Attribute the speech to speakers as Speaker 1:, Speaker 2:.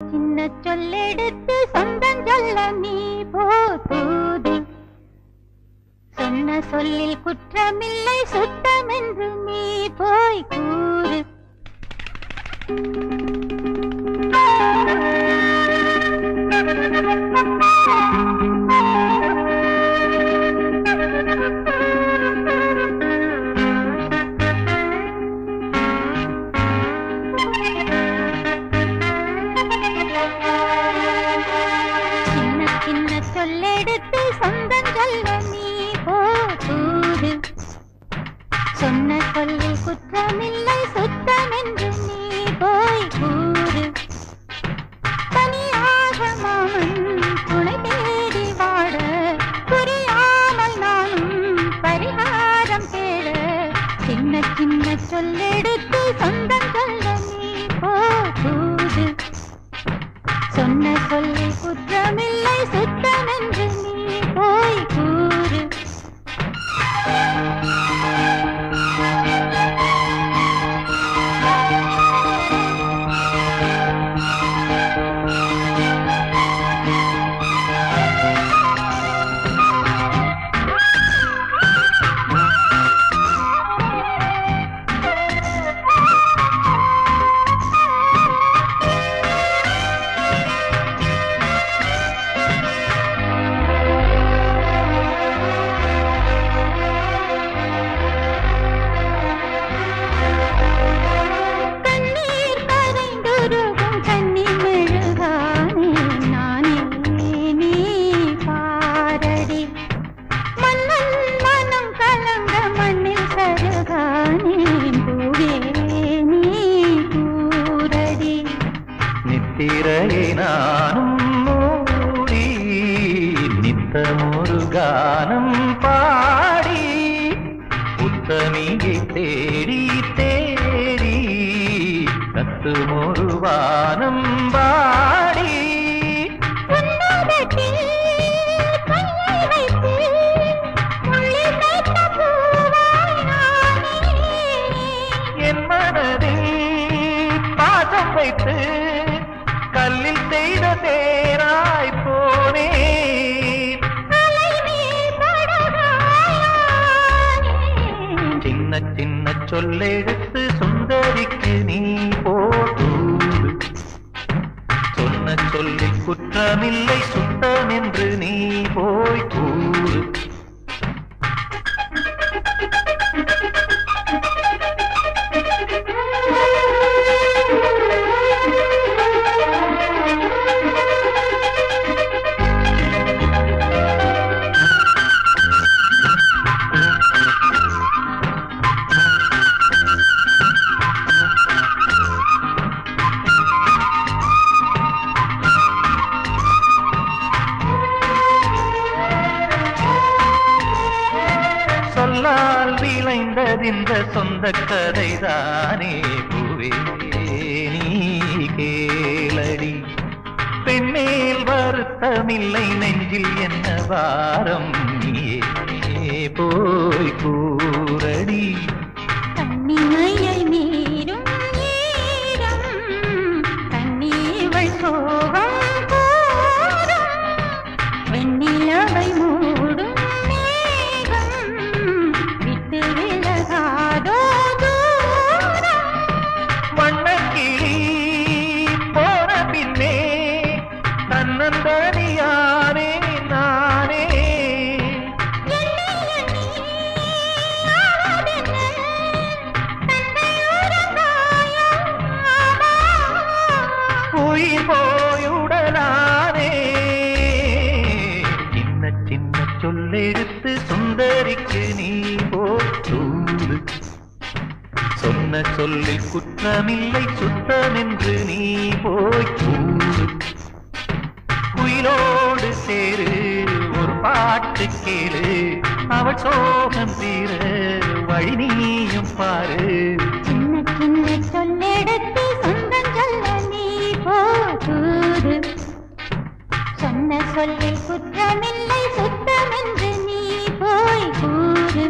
Speaker 1: சின்ன சொல்லெடுத்து சொந்தம் சொல்ல நீ போது சொன்ன சொல்லில் குற்றமில்லை சுத்தம் என்று சொல்லில் குற்றமில்லை சுத்தம் என்று நீ போய் கூறு. தனியாக மாமன் துணை தேடி வாட புரியாமல் நானும் பரிகாரம் தேட. சின்ன சின்ன சொல்லெடுத்து சொந்தம் சொல்ல நீ போது சொன்ன சொல்லி குற்றமில்லை
Speaker 2: நித்திரையை நானும் மூடி நித்தமொரு கானம் பாடி உத்தமியை தேடி தேடி கத்துமொரு வானம் பாடி. என் மனதில் பாசம் வைத்து தேராய் போனேன். சின்ன சின்ன சொல்லெடுத்து சுந்தரிக்கு நீ போதூடு சொன்ன சொல்லில் குற்றமில்லை சுத்தம் என்று நீ போய் கூறு. விளைந்ததின்ற சொந்த கதைதானே பூவே நீ கேளடி. பெண்மேல் வருத்தமில்லை நெஞ்சில் என்ன வாரம் நீயே போய் கூறடி. தன்னந்தனியானே நானே. உயிர் போயுடனானே சின்ன சின்ன சொல்லெடுத்து சுந்தரிக்கு நீ போடு சொன்ன சொல்லில் குற்றமில்லை சுத்தமென்று நீ போய் உயிரோடு சேரு ஒரு பாட்டு கேளு. அவள் சோகம் தீர வழி நீயும் பாரு.
Speaker 1: சின்ன சின்ன சொல்லெடுத்து சொந்தம் சொல்ல நீ போது சொன்ன சொல்லில் குற்றமில்லை சுத்தம் என்று நீ போய் கூறு.